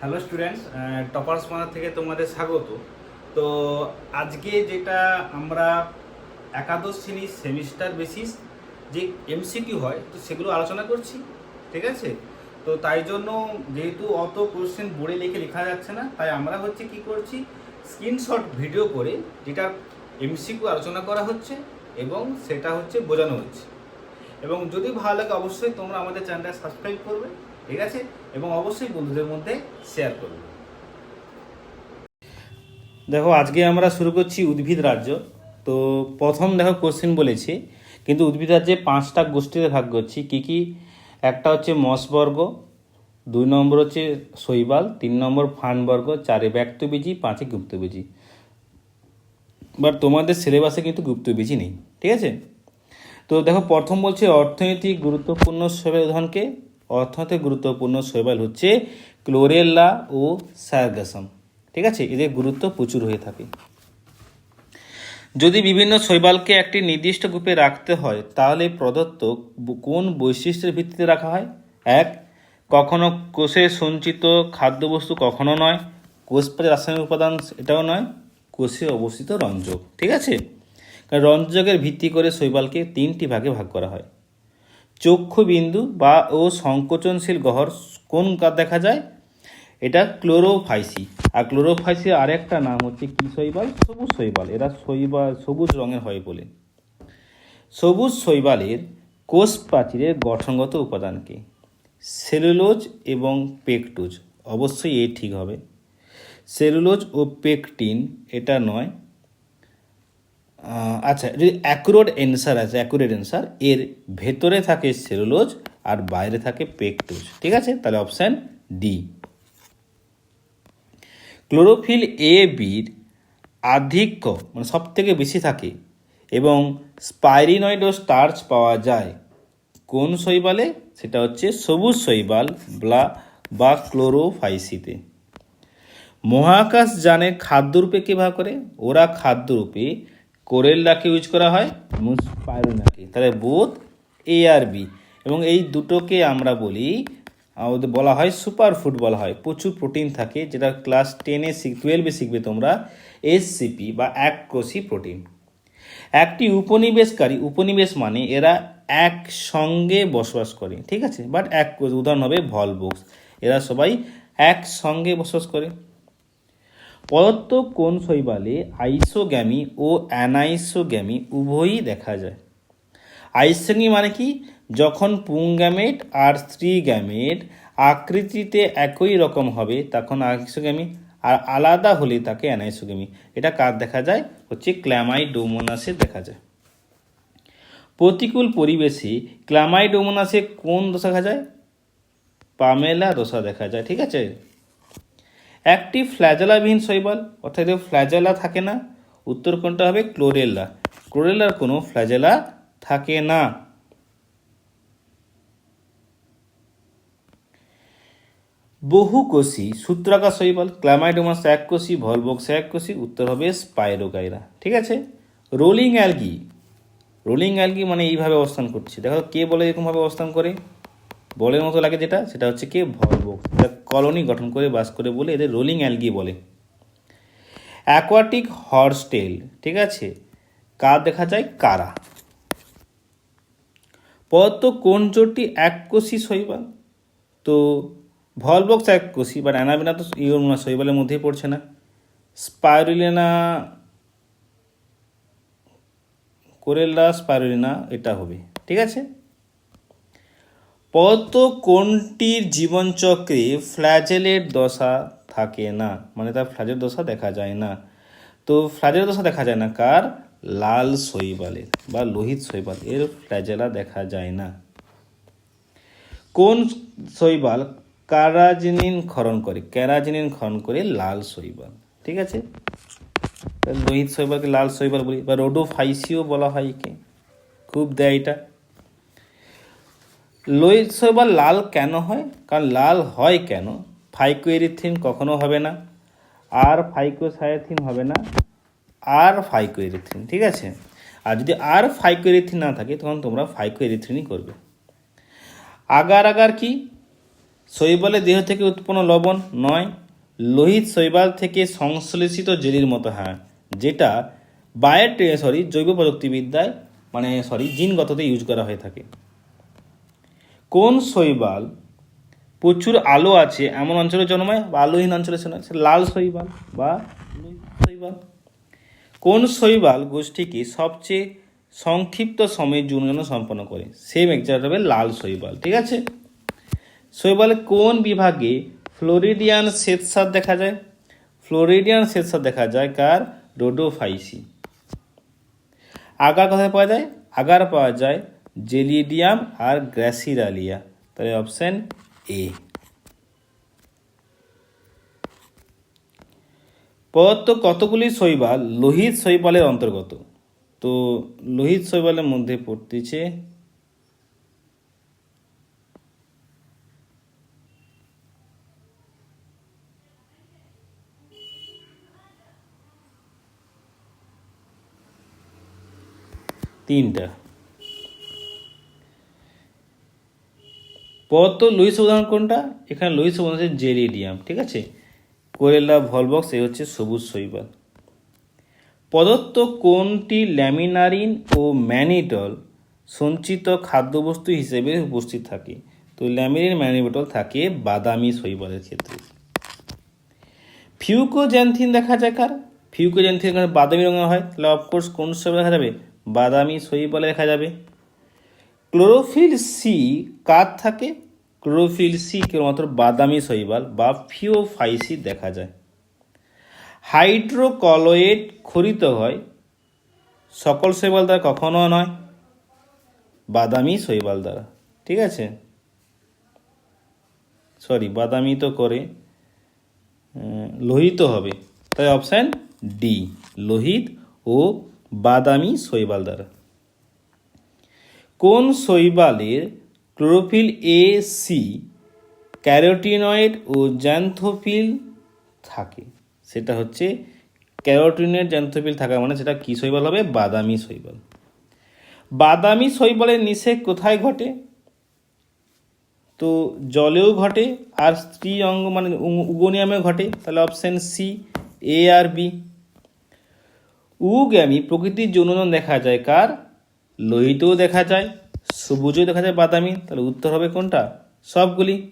Hello students toppers মানা থেকে তোমাদের স্বাগত। তো আজকে যেটা আমরা একাদশ শ্রেণির সেমিস্টার বেসিস যে এমসিকিউ হয়, তো সেগুলো আলোচনা করছি, ঠিক আছে? তো তাই জন্য যেহেতু অত কোশ্চেন বোর্ডে লিখে লেখা যাচ্ছে না, তাই আমরা হচ্ছে কি করছি স্ক্রিনশট ভিডিও করে যেটা এমসিকিউ আলোচনা করা হচ্ছে এবং সেটা হচ্ছে বোঝানো হচ্ছে। এবং যদি ভালো লাগে অবশ্যই তোমরা আমাদের চ্যানেলটা সাবস্ক্রাইব করবে। ঠিক আছে? এবং অবশ্যই বন্ধুদের মধ্যে শেয়ার করবে দেখো, আজকে আমরা শুরু করছি উদ্ভিদ রাজ্য। তো প্রথম দেখো কোশ্চেন বলেছি, কিন্তু উদ্ভিদ রাজ্যে পাঁচটা গোষ্ঠীতে ভাগ করছি। কী কী? একটা হচ্ছে মসবর্গ দুই নম্বর হচ্ছে শৈবাল, তিন নম্বর ফানবর্গ, চারে ব্যক্তবীজি, পাঁচে গুপ্তবীজি। বাট তোমাদের সিলেবাসে কিন্তু গুপ্তবীজি নেই, ঠিক আছে? তো দেখো, প্রথম বলছে অর্থনৈতিক গুরুত্বপূর্ণ শৈবাল উদাহরণকে অর্থনৈতিক গুরুত্বপূর্ণ শৈবাল হচ্ছে ক্লোরেল্লা ও সার্গাসম ঠিক আছে? এদের গুরুত্ব প্রচুর হয়ে থাকে। যদি বিভিন্ন শৈবালকে একটি নির্দিষ্ট গ্রুপে রাখতে হয়, তাহলে প্রদত্ত কোন বৈশিষ্ট্যের ভিত্তিতে রাখা হয়? এক, কখনো কোষে সঞ্চিত খাদ্যবস্তু কখনো নয়। কোষপ্রাচীর রাসায়নিক উপাদান এটাও নয়। কোষে অবস্থিত রঞ্জক। ঠিক আছে? রঞ্জকের ভিত্তি করে শৈবালকে তিনটি ভাগে ভাগ করা হয়। চক্ষু বিন্দু বা ও সংকোচনশীল গহর কোন দেখা যায়? এটা ক্লোরোফাইসি। আর ক্লোরোফাইসির আরেকটা নাম হচ্ছে কি শৈবাল? সবুজ শৈবাল। এরা শৈবাল সবুজ রঙের হয় বলে। সবুজ শৈবালের কোষ প্রাচীরের গঠনগত উপাদানকে সেলুলোজ এবং পেকটুজ। অবশ্যই এ ঠিক হবে। সেলুলোজ ও পেকটিন এটা নয় আচ্ছা যদি অ্যাকুরেট অ্যান্সার আছে অ্যাকুরেট অ্যান্সার এর ভেতরে থাকে সেলুলোজ আর বাইরে থাকে পেকটুজ ঠিক আছে? তাহলে অপশান ডি ক্লোরোফিল এ বির আধিক্য মানে সব থেকে বেশি থাকে, এবং স্পাইরিনয়েড ও স্টার্চ পাওয়া যায়, কোন শৈবালে? সেটা হচ্ছে সবুজ শৈবাল, ব্লা, বা ক্লোরোফাইসিতে মহাকাশ জানে খাদ্যরূপে কী ব্যবহার করে? ওরা খাদ্যরূপে কোরেল্লাকে ইউজ করা হয় এবং স্পাইরোনাকে তাহলে বোধ এ আর বি এবং এই দুটোকে আমরা বলি আহ, ওদের বলা হয় সুপার ফুড বলা হয়। প্রচুর প্রোটিন থাকে যেটা ক্লাস টেনে শিখ টুয়েলভে শিখবে তোমরা এসসিপি বা এককোষী প্রোটিন একটি উপনিবেশকারী উপনিবেশ মানে এরা একসঙ্গে বসবাস করে ঠিক আছে? বাট এক উদাহরণ হবে ভলবোক্স এরা সবাই একসঙ্গে বসবাস করে। পদার্থ কোন শৈবালে আইসোগ্যামি ও অ্যানাইসোগ্যামি উভয়ই দেখা যায়। আইসোগ্যামি মানে কি? যখন পুংগ্যামেট আর স্ত্রী গ্যামেট আকৃতিতে একই রকম হবে, তখন আইসোগ্যামি আর আলাদা হলে তাকে অ্যানাইসোগ্যামি। এটা কার দেখা যায়? হচ্ছে ক্ল্যামাইডোমোনাসে দেখা যায়। প্রতিকূল পরিবেশে ক্ল্যামাইডোমোনাসে কোন দশা দেখা যায়? পামেলা দশা দেখা যায়, ঠিক আছে? একটি ফ্ল্যাজেলাবিহীন শৈবাল অর্থাৎ ফ্ল্যাজেলা থাকে না। উত্তর কোনটা হবে? ক্লোরেলা ক্লোরেলার কোনো ফ্ল্যাজেলা থাকে না। বহুকোষী সূত্রাকার শৈবাল ক্লামাইডোমাস এককোষী ভলবক্স এককোষী, উত্তর হবে স্পাইরোগাইরা ঠিক আছে? রোলিং অ্যালগি রোলিং অ্যালগি মানে এইভাবে অবস্থান করছে। দেখো কে বলে এরকমভাবে অবস্থান করে? বলের মতো লাগে যেটা, সেটা হচ্ছে কি ভলবক্স এটা কলোনি গঠন করে বাস করে বলে এদের রোলিং অ্যালগি বলে। অ্যাকোয়াটিক হর্সটেল ঠিক আছে? কার দেখা যায়? কারা? পদার্থ কোন জোটটি এককোষী শৈবাল তো ভলবক্স এককোষী বাট অ্যানাবিনা তো ইউরোনা শৈবালের মধ্যেই পড়ছে না। স্পাইরুলিনা, কোরেল্লা, স্পাইরুলিনা, এটা হবে, ঠিক আছে? পদার্থ কোনটির জীবনচক্রে ফ্ল্যাজেলের দশা থাকে না। মানে তার ফ্ল্যাজের দশা দেখা যায় না। তো ফ্ল্যাজের দশা দেখা যায় না কার? লাল শৈবালের বা লোহিত শৈবাল। এর ফ্ল্যাজেলা দেখা যায় না। কোন শৈবাল? ক্যারাজিনিন ক্ষরণ করে। ক্যারাজিনিন ক্ষরণ করে লাল শৈবাল। ঠিক আছে? লোহিত শৈবালকে লাল শৈবাল বলি বা রোডোফাইসিও বলা হয় একে। খুব দেয় এটা। লোহিত শৈবাল লাল কেন হয়? কারণ লাল হয় কেন? ফাইকোএরিথিন কখনো হবে না। আর ফাইকোসায়াথিন হবে না। আর ফাইকোএরিথ্রিন ঠিক আছে? আর যদি আর ফাইকোএরিথ্রিন না থাকে, তখন তোমরা ফাইকোএরিথ্রিনই করবে। আগার আগার কি? শৈবালের দেহ থেকে উৎপন্ন লবণ নয়। লোহিত শৈবাল থেকে সংশ্লেষিত জেলির মতো হ্যাঁ যেটা বায়োটে সরি জৈব প্রযুক্তিবিদ্যায় মানে সরি জিনগততে ইউজ করা হয়ে থাকে। কোন শৈবাল? প্রচুর আলো আছে, এমন অঞ্চলে জন্মায় বা আলোহীন অঞ্চলে সে লাল শৈবাল বা শৈবাল। কোন শৈবাল গোষ্ঠীকে সবচেয়ে সংক্ষিপ্ত সময়ে জন্ম সম্পন্ন করে? সেম এক্সাক্ট হবে লাল শৈবাল, ঠিক আছে? শৈবালের কোন বিভাগে ফ্লোরিডিয়ান শ্বেতসার দেখা যায়? ফ্লোরিডিয়ান শ্বেতসার দেখা যায় কার? রোডোফাইসি। আগার কোথায় পাওয়া যায়? আগার পাওয়া যায় জেলিডিয়াম আর গ্র্যাসিরালিয়া। তাহলে অপশান এ পদার্থ কতগুলি শৈবাল লোহিত শৈবালের অন্তর্গত? তো লোহিত শৈবালের মধ্যে পড়তেছে তিনটা। পদার্থ লুইস উদাহরণ কোনটা? এখানে লুইস উদাহরণ হচ্ছে জেলিডিয়াম ঠিক আছে? কোরেলা ভলবক্স এই হচ্ছে সবুজ শৈবাল। প্রদত্ত কোনটি ল্যামিনারিন ও ম্যানিটল সঞ্চিত খাদ্যবস্তু হিসেবে উপস্থিত থাকে? তো ল্যামিনিন ম্যানিটল থাকে বাদামি শৈবালের ক্ষেত্রে। ফিউকোজ্যান্থিন দেখা যায় কার? ফিউকোজ্যান্থিন বাদামি রঙের হয়। তাহলে অফকোর্স কোন শৈবাল দেখা যাবে? বাদামি শৈবালে দেখা যাবে। ক্লোরোফিল সি কার থাকে? ক্লোরোফিল সি কেবলমাত্র বাদামি শৈবাল বা ফিওফাইসি দেখা যায়। হাইড্রোকলয়েড খরিত হয়, সকল শৈবাল দ্বারা কখনো নয়, বাদামি শৈবাল দ্বারা। ঠিক আছে? সরি বাদামি তো করে লোহিত হবে। তাই অপশান ডি, লোহিত ও বাদামি শৈবাল দ্বারা। কোন শৈবালের ক্লোরোফিল এ সি ক্যারোটিনয়েড ও জ্যান্থোফিল থাকে? সেটা হচ্ছে ক্যারোটিনয়েড, জ্যান্থোফিল থাকা মানে সেটা কী শৈবাল হবে? বাদামি শৈবাল। বাদামি শৈবালের নিষেক কোথায় ঘটে? তো জলেও ঘটে আর স্ত্রী অঙ্গ মানে উগোনিয়ামে ঘটে। তাহলে অপশান সি এ আর বি উগ্যামি প্রকৃতির যৌনজন দেখা যায় কার? লোহিতও দেখা যায়, সবুজও দেখা যায় বাদামি, তাহলে উত্তর হবে কোনটা? সবগুলি।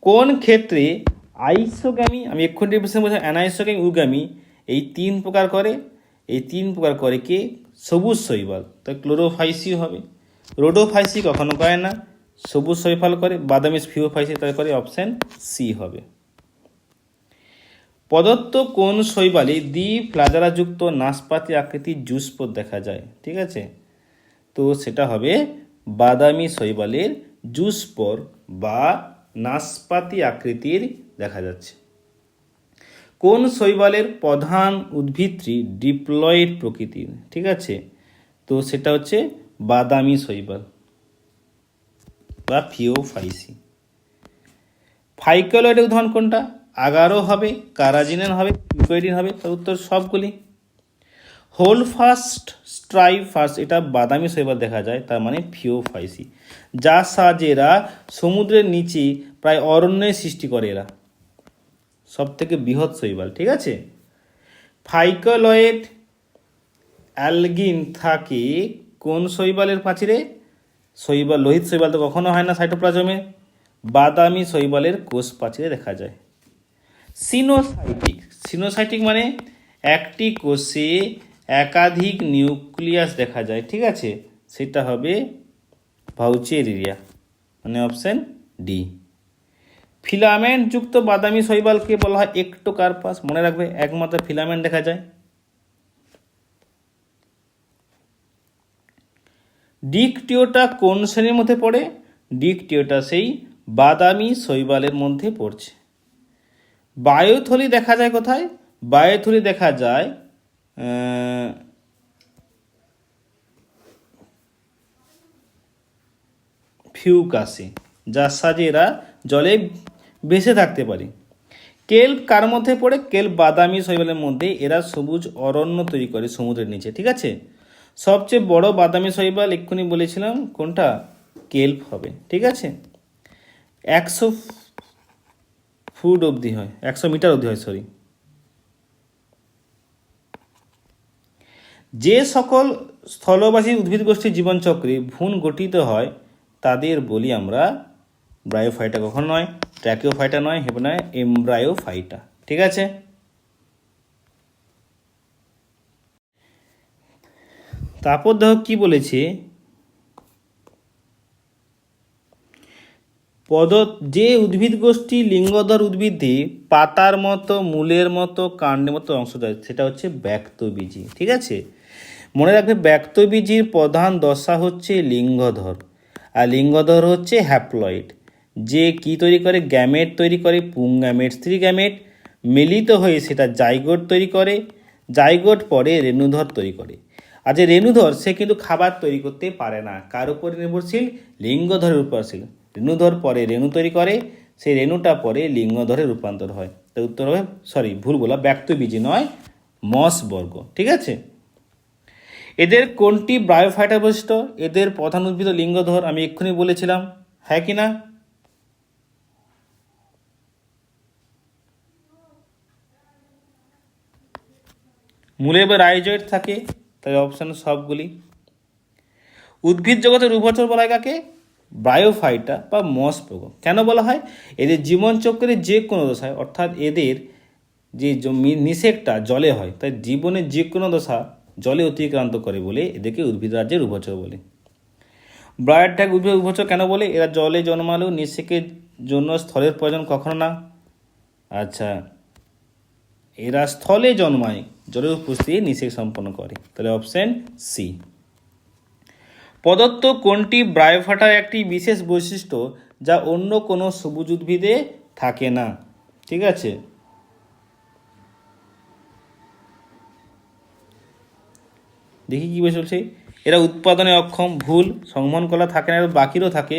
কোন ক্ষেত্রে আইসোগ্যামি, আমি এক্ষুনি ডিপ্রেশন বলছি অ্যানাইসোগ্যামি উগ্যামি এই তিন প্রকার করে, এই তিন প্রকার করে কে? সবুজ শৈবাল। তো ক্লোরোফাইসি হবে। রোডোফাইসি কখনো করে না। সবুজ শৈবাল করে, বাদামি ফিওফাইসি তাহলে করে, অপশান সি হবে। প্রদত্ত কোন শৈবালে দ্বি ফ্লাজারাযুক্ত নাশপাতি আকৃতির জুসপোর দেখা যায়, ঠিক আছে? তো সেটা হবে বাদামি শৈবালের জুসপোর বা নাশপাতি আকৃতির দেখা যাচ্ছে। কোন শৈবালের প্রধান উদ্ভিদটি ডিপ্লয়েড প্রকৃতির, ঠিক আছে? তো সেটা হচ্ছে বাদামি শৈবাল বা ফিওফাইসি ফাইকোলয়েডের উদাহরণ কোনটা? আগারো হবে কারাজিনেন হবে পিকোয়েডিন হবে, তার উত্তর সবগুলি। হোল ফাস্ট স্ট্রাই ফাস্ট, এটা বাদামি শৈবাল দেখা যায়, তার মানে ফিওফাইসি যার সাহায্যে এরা সমুদ্রের নিচে প্রায় অরণ্যের সৃষ্টি করে এরা। সব থেকে বৃহৎ শৈবাল, ঠিক আছে? ফাইকোলয়েড অ্যালগিন থাকে কোন শৈবালের পাচিরে? শৈবাল, লোহিত শৈবাল তো কখনো হয় না সাইটোপ্লাজমে। বাদামি শৈবালের কোষ পাচিরে দেখা যায়। সিনোসাইটিক। সিনোসাইটিক মানে একটি কোষে একাধিক নিউক্লিয়াস দেখা যায়, ঠিক আছে? সেটা হবে ভাউচেরিয়া মানে অপশান ডি। ফিলামেন্ট যুক্ত বাদামি শৈবালকে বলা হয় একটোকার্পাস, মনে রাখবে, একমাত্র ফিলামেন্ট দেখা যায়। ডিকটিওটা কোন শ্রেণির মধ্যে পড়ে? ডিকটিওটা সেই বাদামি শৈবালের মধ্যে পড়ছে। বায়োথলি দেখা যায় কোথায়? বায়ুথলি দেখা যায় ফিউকাসে যার সাহায্যে এরা জলে ভেসে থাকতে পারে। কেল্প কার মধ্যে পড়ে? কেল্প বাদামি শৈবালের মধ্যে। এরা সবুজ অরণ্য তৈরি করে সমুদ্রের নিচে, ঠিক আছে? সবচেয়ে বড় বাদামি শৈবাল এক্ষুনি বলেছিলাম কোনটা? কেল্প হবে, ঠিক আছে? একশো ফুট অবধি হয়, একশো মিটার অবধি হয় সরি যে সকল স্থলবাসী উদ্ভিদ গোষ্ঠীর জীবনচক্রে ভ্রূণ গঠিত হয়, তাদের বলি আমরা ব্রায়োফাইটা কখন নয় ট্র্যাকিওফাইটা নয় হেবে নয়, এমব্রায়োফাইটা, ঠিক আছে? তারপর দেখো কি বলেছে পদ যে উদ্ভিদ গোষ্ঠী লিঙ্গধর উদ্ভিদে পাতার মতো, মূলের মতো, কাণ্ডের মতো অংশ দেয়, সেটা হচ্ছে ব্যক্তবীজি, ঠিক আছে? মনে রাখবে, ব্যক্তবীজির প্রধান দশা হচ্ছে লিঙ্গধর, আর লিঙ্গধর হচ্ছে হ্যাপ্লয়েড, যে কি তৈরি করে? গ্যামেট তৈরি করে, পুং গ্যামেট, স্ত্রী গ্যামেট, মিলিত হয়ে সেটা জাইগোট তৈরি করে, জাইগোট পরে রেণুধর তৈরি করে। আর যে রেণুধর, সে কিন্তু খাবার তৈরি করতে পারে না, কার উপরে নির্ভরশীল? লিঙ্গধরের উপরশীল রেণুধর পরে রেণু তৈরি করে, সেই রেণুটা পরে লিঙ্গধরে রূপান্তর হয়। তো উত্তর হবে সরি ভুল বলা ব্যক্তবীজি নয়, মস বর্গ, ঠিক আছে? এদের কোনটি ব্রায়োফাইটার বৈশিষ্ট্য? এদের প্রধান উদ্ভিদ লিঙ্গধর, আমি এক্ষুনি বলেছিলাম হ্যাঁ কি না? মূলে বা রাইজয়েড থাকে তাই অপশান সবগুলি। উদ্ভিদ জগতের উভচর বলা কাকে? ব্রায়োফাইটা বা মসপোগ কেন বলা হয়? এদের জীবনচক্রের যে কোনো দশায়, অর্থাৎ এদের যে নিষেকটা জলে হয়, তাই জীবনের যে কোনো দশা জলে অতিক্রান্ত করে বলে এদেরকে উদ্ভিদ রাজ্যের উভচর বলে। ব্রায়ার উদ্ভিদ উভচর কেন বলে? এরা জলে জন্মালেও নিষেকের জন্য স্থলের প্রয়োজন কখনো না। আচ্ছা এরা স্থলে জন্মায়, জলের উপস্থিতি নিষেক সম্পন্ন করে। তাহলে অপশন সি প্রদত্ত কোনটি ব্রায়োফাটার একটি বিশেষ বৈশিষ্ট্য যা অন্য কোনো সবুজ উদ্ভিদে থাকে না। ঠিক আছে? দেখি কী বলে চলছে এরা উৎপাদনে অক্ষম, ভুল, সংবহন কলা থাকে না বাকিরও থাকে।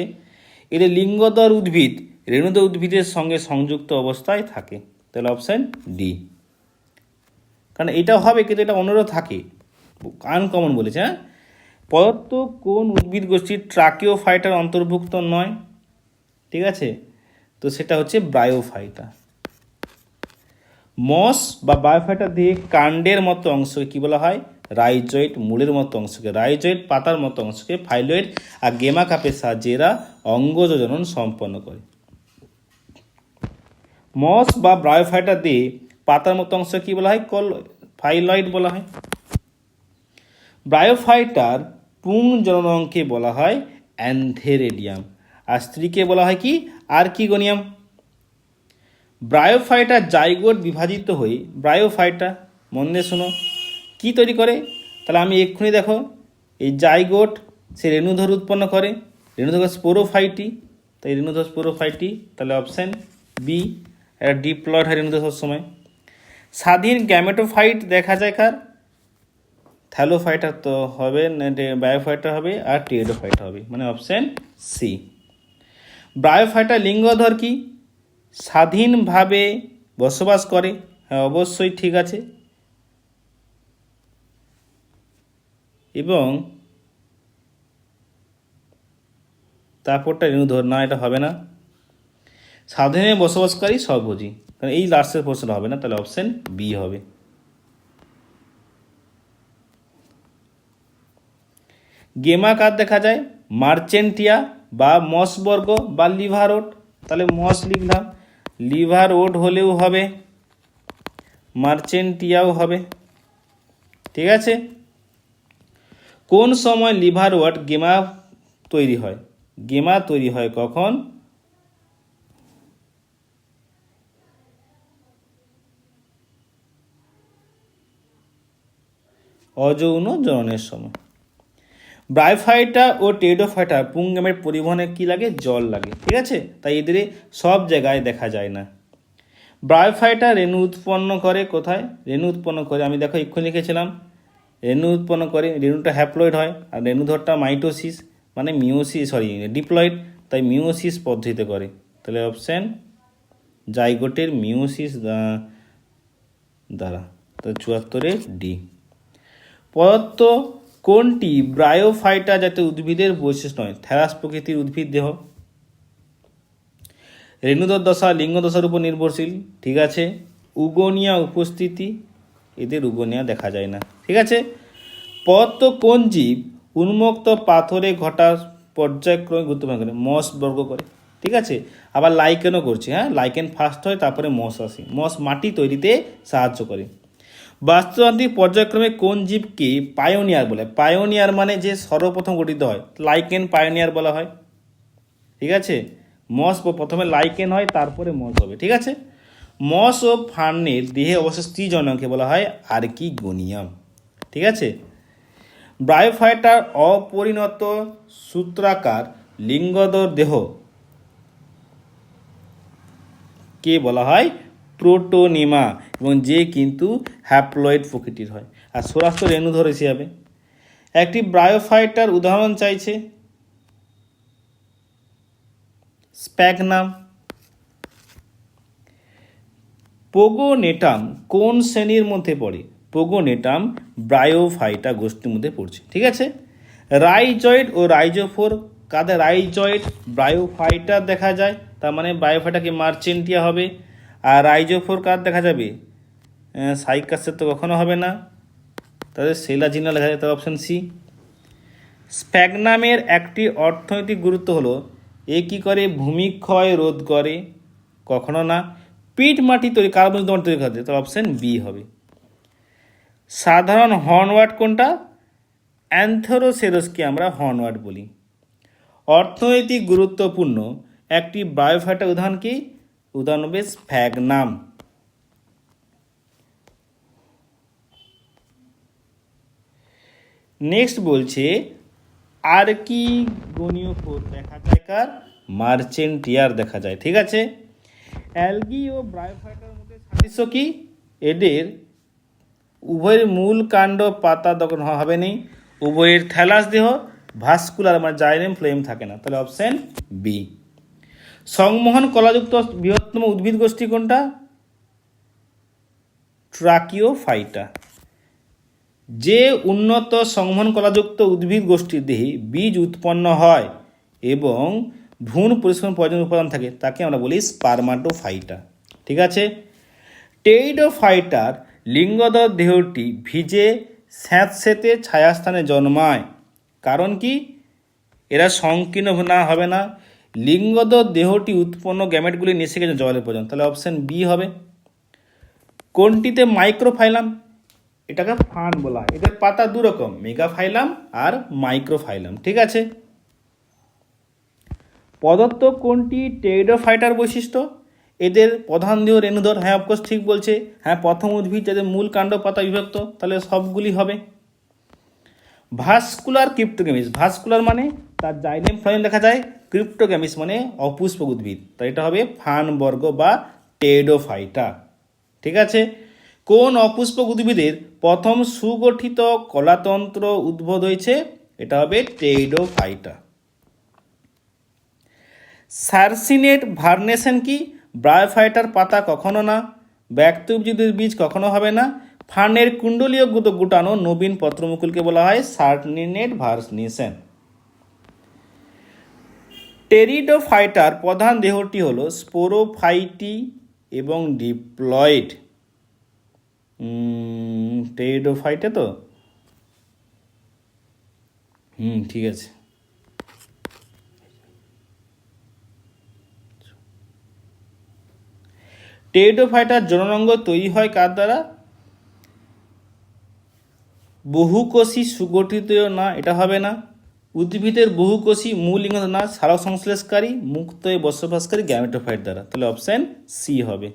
এদের লিঙ্গদর উদ্ভিদ রেণুদ উদ্ভিদের সঙ্গে সংযুক্ত অবস্থায় থাকে। তাহলে অপশান ডি কারণ এটা হবে, কিন্তু এটা অন্যরও থাকে। আনকমন বলেছে হ্যাঁ? পদার্থ কোন উদ্ভিদ গোষ্ঠীর ট্রাকিও ফাইটার অন্তর্ভুক্ত নয়। ঠিক আছে? তো সেটা হচ্ছে ব্রায়োফাইটা মস বা বায়োফাইটার দিয়ে কাণ্ডের মতো অংশকে কি বলা হয়? রাইজয়েড মূলের মতো অংশকে রাইজয়েড পাতার মতো অংশকে ফাইলয়েড আর গেমা কাপের সাহায্যে এরা সম্পন্ন করে। মস বা ব্রায়োফাইটার দিয়ে পাতার মতো অংশ কি বলা হয়? কল ফাইলয়েড বলা হয়। ব্রায়োফাইটার পুং জননকে বলা হয় অ্যান্থেরেডিয়াম। আর স্ত্রীকে বলা হয় কি? আর আর্কিগোনিয়াম। ব্রায়োফাইটা জাইগোট বিভাজিত হয়ে ব্রায়োফাইটা, মন দিয়ে শোনো, কী তৈরি করে? তাহলে আমি এক্ষুনি দেখো, এই জাইগোট সে রেণুধর উৎপন্ন করে, রেণুধর স্পোরোফাইটি, তাই রেণুধর স্পোরোফাইটি, তাহলে অপশান বি একটা ডিপ্লয়েড হয় রেণুধর সবসময়। স্বাধীন গ্যামেটোফাইট দেখা যায় কার? থ্যালোফাইটার তো হবে বায়োফাইটার হবে আর টিএডোফাইট হবে মানে অপশান সি বায়োফাইটার লিঙ্গধর কি? স্বাধীনভাবে বসবাস করে হ্যাঁ অবশ্যই ঠিক আছে। এবং তারপরটা রেণুধর না, এটা হবে না। স্বাধীনে বসবাসকারী স্বভোজী কারণ এই লাস্টের প্রশ্ন হবে না, তাহলে অপশান বি হবে। গেমা কার দেখা যায়? মার্চেন্টিয়া বা মসবর্গ বা লিভারোট তাহলে মস লিখলাম। লিভার ওট হলেও হবে, মার্চেন্টিয়াও হবে। ঠিক আছে? কোন সময় লিভার ওয়াট গেমা তৈরি হয়? গেমা তৈরি হয় কখন? অযৌন জননের সময়। ব্রাইফাইটা ও টেডোফাইটা পুংগামের পরিবহনে কি লাগে? জল লাগে, ঠিক আছে? তাই এদের সব জায়গায় দেখা যায় না। ব্রায়োফাইটা রেণু উৎপন্ন করে কোথায়? রেণু উৎপন্ন করে, আমি দেখো এক্ষুনি লিখেছিলাম। রেণু উৎপন্ন করে, রেণুটা হ্যাপ্লয়েড হয়, আর রেণুধরটা মাইটোসিস মানে মিওসিস সরি ডিপ্লয়েড তাই মিওসিস পদ্ধতিতে করে। তাহলে অপশান জাইগোটের মিওসিস দ্বারা তো চুয়াত্তরে ডি পদার্থ কোনটি ব্রায়োফাইটা যাতে উদ্ভিদের বৈশিষ্ট্য নয়? থ্যালাস প্রকৃতির উদ্ভিদ দেহ। রেণুদর দশা লিঙ্গ দশার উপর নির্ভরশীল। ঠিক আছে? উগনিয়া উপস্থিতি। এদের উগনিয়া দেখা যায় না। ঠিক আছে? পদ্ম কোন জীব উন্মুক্ত পাথরে ঘটা পর্যায়ক্রমে গুরুত্বপূর্ণ করে? মস বর্গ করে। ঠিক আছে? আবার লাইকেনও করছে হ্যাঁ? লাইকেন ফার্স্ট হয়, তারপরে মস আসে। মস মাটি তৈরিতে সাহায্য করে। বাস্তুতান্ত্রিক পর্যায়ক্রমে কোন জীবকে পায়োনিয়ার বলে? পায়োনিয়ার মানে যে সর্বপ্রথম গঠিত হয়। লাইকেন পায়োনিয়ার বলা হয়। ঠিক আছে? মস প্রথমে লাইকেন হয়, তারপরে মস হবে। ঠিক আছে? মস ও ফার্নের দেহে অবশ্য স্ত্রীজনকে বলা হয় আর কি গনিয়াম ঠিক আছে? ব্রায়োফাইটার অপরিণত সূত্রাকার লিঙ্গদর দেহ কে বলা হয় প্রোটোনিমা এবং যে কিন্তু হ্যাপ্লয়েড প্রকৃতির হয়। আর সরাস্ত রেণুধর হিসাবে একটি ব্রায়োফাইটার উদাহরণ চাইছে। স্প্যাগনাম। পোগোনেটাম কোন শ্রেণির মধ্যে পড়ে? পোগোনেটাম ব্রায়োফাইটা গোষ্ঠীর মধ্যে পড়ছে। ঠিক আছে? রাইজয়েড ও রাইজোফোর। কাদের রাইজয়েড? ব্রায়োফাইটার দেখা যায়। তার মানে ব্রায়োফাইটাকে মার্চেন্টিয়া হবে। আর রাইজোফোর কার দেখা যাবে। সাইকাসের তো কখনো হবে না। তাদের সেলাজিনা লেখা যায় তার অপশন সি স্প্যাগনামের একটি অর্থনৈতিক গুরুত্ব হলো, এ কী করে ভূমিক্ষয় রোধ করে? কখনো না। পিট মাটি তৈরি, কার্বন দমন তৈরি করে তার অপশন বি হবে। সাধারণ হর্নওয়ার্ড কোনটা? অ্যান্থোরোসেরসকে আমরা হর্নওয়ার্ড বলি। অর্থনৈতিক গুরুত্বপূর্ণ একটি বায়োফাইটার উদাহরণ কি? উদাহরণ হবে স্প্যাগনাম নেক্সট বলছে, আর কি গণীয় ফোর দেখা যায় কার? মার্চেন্টিয়ার দেখা যায়, ঠিক আছে? অ্যালগি ও ব্রায়োফাইটার মধ্যে সাদৃশ্য কি? এদের উভয়ের মূল কাণ্ড পাতা তখন হবে নেই। উভয়ের থ্যালাস দেহ, ভাস্কুলার মানে জাইরেম ফ্লেম থাকে না। তাহলে অপশন বি। সংমোহন কলাযুক্ত বৃহত্তম উদ্ভিদ গোষ্ঠী কোনটা? ট্রাকিওফাইটা। যে উন্নত সংবহন কলাযুক্ত উদ্ভিদ গোষ্ঠীর দেহে বীজ উৎপন্ন হয় এবং ভ্রূণ পরিষ্কার প্রয়োজন উপাদান থাকে, তাকে আমরা বলি স্পারমাটোফাইটা। ঠিক আছে? টেইডোফাইটার লিঙ্গদর দেহটি ভিজে স্যাঁতস্যাঁতে ছায়াস্থানে জন্মায়। কারণ কি? এরা সংকীর্ণ না, হবে না। লিঙ্গদর দেহটি উৎপন্ন গ্যামেটগুলি নিষে গেছে জলের প্রয়োজন। তাহলে অপশন বি হবে, কোনটিতে মাইক্রোফাইলাম এটাকে ফান বলা এদের পাতা দু রকম মেগাফাইলাম আর মাইক্রোফাইলাম ঠিক আছে? পদার্থ কোনটি টেইডোফাইটার বৈশিষ্ট্য? এদের প্রধান দেহ রেণুধর হ্যাঁ অফকোর্স ঠিক বলছে। হ্যাঁ প্রথম উদ্ভিদ যাদের মূল কাণ্ড পাতা বিভক্ত, তাহলে সবগুলি হবে। ভাস্কুলার ক্রিপ্টোগ্যামিস ভাস্কুলার মানে তার জাইলেম ফ্লোয়েম দেখা যায়। ক্রিপ্টোগ্যামিস মানে অপুষ্পক উদ্ভিদ। তাই এটা হবে ফান বর্গ বা টেডোফাইটা। ঠিক আছে? কোন অপুষ্পক উদ্ভিদের প্রথম সুগঠিত কলাতন্ত্র উদ্ভব হয়েছে? এটা হবে টেইডোফাইটা সার্সিনেট ভার্নেশন কি? ব্রায়োফাইটার পাতা কখনো না। ব্যক্তবীজের বীজ কখনো হবে না। ফানের কুণ্ডলীয় গুটানো নবীন পত্রমুকুলকে বলা হয় সার্টিনেট ভার্নেশন টেরিডোফাইটার প্রধান দেহটি হলো স্পোরোফাইটি এবং ডিপ্লয়েড। টেরিডোফাইটে তো? হুম, ঠিক আছে। টেরিডোফাইটার জননাঙ্গ তৈরি হয় কার দ্বারা? বহুকোষী সুগঠিত না, এটা হবে না। উদ্ভিদের বহুকোষী মূল লিঙ্গ না, সারক সংশ্লেষকারী মুক্ত এ বসবাসকারী গ্যামেটোফাইট দ্বারা। তাহলে অপশান সি হবে।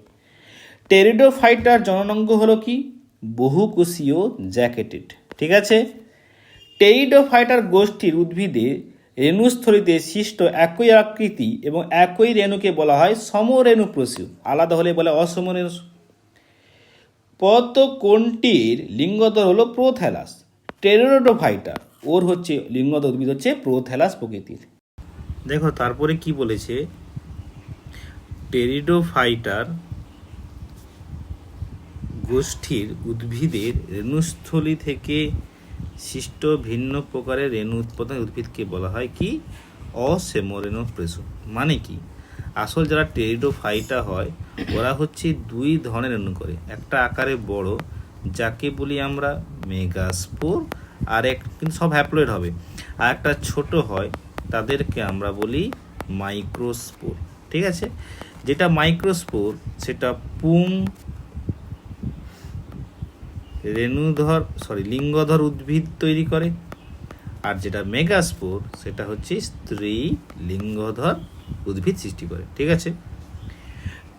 টেরিডোফাইটার জননাঙ্গ হলো কি? বহুকোষীয় জ্যাকেটেড। ঠিক আছে? টেরিডোফাইটার গোষ্ঠীর উদ্ভিদে রেণুস্থলিতে সৃষ্ট একই আকৃতি এবং একই রেণুকে বলা হয় সমরেণু প্রসু আলাদা হলে বলে অসমরেণু। পদ্ম কোনটির লিঙ্গদর হলো প্রোথ্যালাস টেরিডোফাইটার ওর হচ্ছে লিঙ্গদর উদ্ভিদ হচ্ছে প্রোথ্যালাস প্রকৃতির। দেখো, তারপরে কি বলেছে? টেরিডোফাইটার গোষ্ঠীর উদ্ভিদের রেণুস্থলী থেকে সৃষ্ট ভিন্ন প্রকারের রেণু উৎপাদন উদ্ভিদকে বলা হয় কি? অসেমরেণু প্রেসু মানে কি? আসল যারা টেরিডোফাইটা হয়, ওরা হচ্ছে দুই ধরনের রেণু করে। একটা আকারে বড়, যাকে বলি আমরা মেগাস্পোর আর এক, কিন্তু সব হ্যাপ্লয়েড হবে। আর একটা ছোট হয়, তাদেরকে আমরা বলি মাইক্রোস্পোর ঠিক আছে? যেটা মাইক্রোস্পোর সেটা পুং রেণুধর সরি লিঙ্গধর উদ্ভিদ তৈরি করে। আর যেটা মেগাস্পোর সেটা হচ্ছে স্ত্রী লিঙ্গধর উদ্ভিদ সৃষ্টি করে, ঠিক আছে?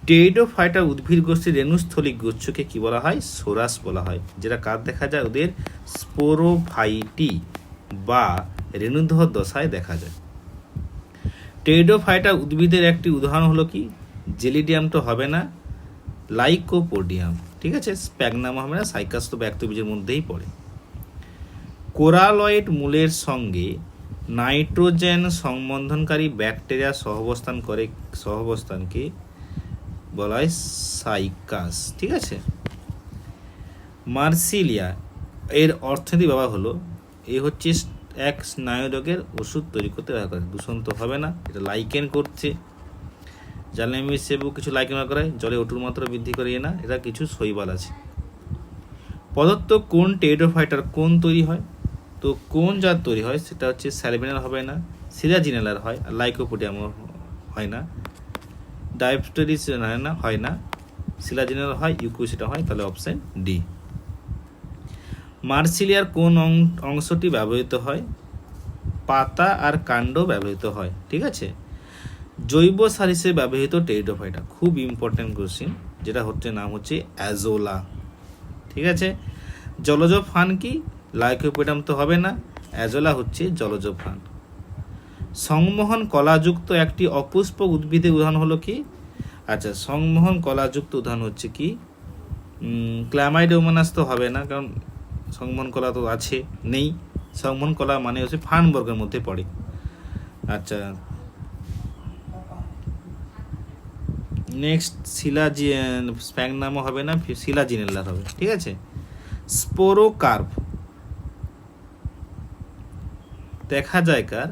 টেরিডোফাইটা উদ্ভিদ গোষ্ঠীর রেণুস্থলিক গুচ্ছকে কি বলা হয়? সোরাস বলা হয়। যেটা কার দেখা যায়? ওদের স্পোরোফাইটি বা রেণুধর দশায় দেখা যায়। টেরিডোফাইটা উদ্ভিদের একটি উদাহরণ হলো কি? জেলিডিয়াম তো হবে না, লাইকোপোডিয়াম। ঠিক আছে? স্প্যাগনাম হবে না, সাইকাস তো ব্যক্তবীজের মধ্যেই পড়ে। কোরালয়েড মূলের সঙ্গে নাইট্রোজেন সংবন্ধনকারী ব্যাকটেরিয়া সহাবস্থান করে সহাবস্থানকে বলা হয় সাইকাস ঠিক আছে? মার্সিলিয়া, এর অর্থনীতি ব্যবহার হলো, এ হচ্ছে এক স্নায়ুরোগের ওষুধ তৈরি করতে ব্যবহার করে। দূষণ তো হবে না, এটা লাইকেন করছে। জ্বালানি হিসেবেও কিছু লাইকেন করে জলে ওটুর মাত্রা বৃদ্ধি করে না এটা কিছু শৈবাল আছে। পদার্থ কোন টেরিডোফাইটার কোন তৈরি হয়? তো কোন জাত তৈরি হয়? সেটা হচ্ছে স্যালমিনাল হবে না সিরাজিনালার হয়, আর লাইকোপোডিয়াম হয় না। হয় না হয় না, সিলাজিনাল হয় ইউকিউ সেটা হয়, তাহলে অপশন ডি। মার্সিলিয়ার কোন অংশটি ব্যবহৃত হয়? পাতা আর কাণ্ড ব্যবহৃত হয়, ঠিক আছে? জৈব সার হিসেবে ব্যবহৃত টেরিডোফাইটা খুব ইম্পর্টেন্ট কোশ্চিন যেটা হচ্ছে নাম হচ্ছে অ্যাজোলা, ঠিক আছে? জলজ ফান কি? লাইকোপোডাম তো হবে না, অ্যাজোলা হচ্ছে জলজ ফান। সংমোহন কলাযুক্ত একটি অপুষ্প উদ্ভিদের উদাহরণ হলো কি? আচ্ছা সংমোহন কলাযুক্ত উদাহরণ হচ্ছে কি? ক্ল্যামাইডোমানাস তো হবে না, কারণ সংমোহন কলা তো আছে, নেই। সংমোহন কলা মানে হচ্ছে ফান বর্গের মধ্যে পড়ে। আচ্ছা। নেক্সট শিলাজি স্প্যাগনামও হবে না শিলাজিনেলার হবে, ঠিক আছে? স্পোরোকার্ভ দেখা যায় কার?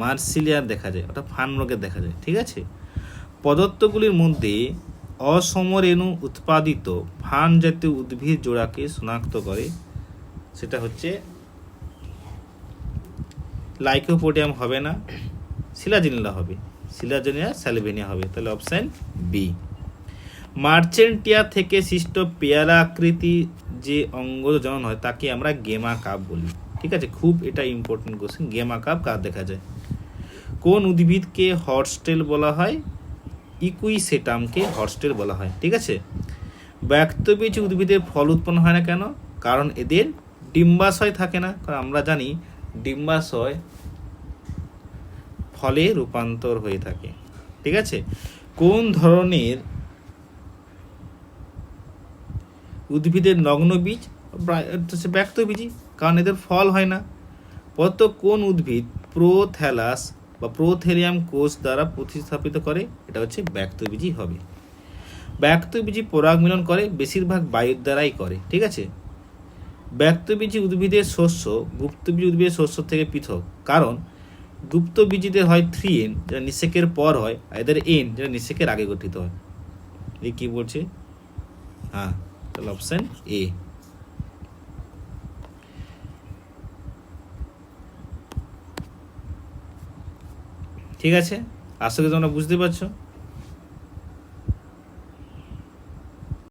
মার্সিলিয়ার দেখা যায় ওটা ফান রোগের দেখা যায়, ঠিক আছে? পদার্থগুলির মধ্যে অসমরেণু উৎপাদিত ফান জাতীয় উদ্ভিদ জোড়াকে শনাক্ত করে, সেটা হচ্ছে লাইকোপোডিয়াম হবে না শিলাজিনিলা হবে শিলাজনিয়া স্যালভেনিয়া হবে, তাহলে অপশান বি মার্চেন্টিয়া থেকে সৃষ্ট পেয়ারা আকৃতি যে অঙ্গজ জনন হয়, তাকে আমরা গেমা কাপ বলি, ঠিক আছে? খুব এটা ইম্পর্টেন্ট কোশ্চেন গেমা কাপ কার দেখা যায়? কোন উদ্ভিদকে হর্স্টেল বলা হয়? ইকুইসেটামকে হর্স্টেল বলা হয়, ঠিক আছে? ব্যক্তবীজ উদ্ভিদের ফল উৎপন্ন হয় না কেন? কারণ এদের ডিম্বাশয় থাকে না। কারণ আমরা জানি ডিম্বাশয় ফলে রূপান্তর হয়ে থাকে, ঠিক আছে? কোন ধরনের উদ্ভিদের নগ্ন বীজ? ব্যক্ত বীজই কারণ এদের ফল হয় না। পদার্থ কোন উদ্ভিদ প্রোথ্যালাস বা প্রোথেরিয়াম কোষ দ্বারা প্রতিস্থাপিত করে, এটা হচ্ছে ব্যক্তবীজই হবে। ব্যক্তবীজী পরাগ মিলন করে, বেশিরভাগ বায়ুর দ্বারাই করে, ঠিক আছে? ব্যক্তবীজী উদ্ভিদের শস্য, গুপ্তবীজ উদ্ভিদের শস্য থেকে পৃথক, কারণ গুপ্তবীজীদের হয় থ্রি এন যেটা নিষেকের পর হয়, আর এদের এন, যেটা নিষেকের আগে গঠিত হয়। এই কি বলছে? হ্যাঁ তাহলে অপশন এ ঠিক আছে? আশা করি তোমরা বুঝতে পারছ।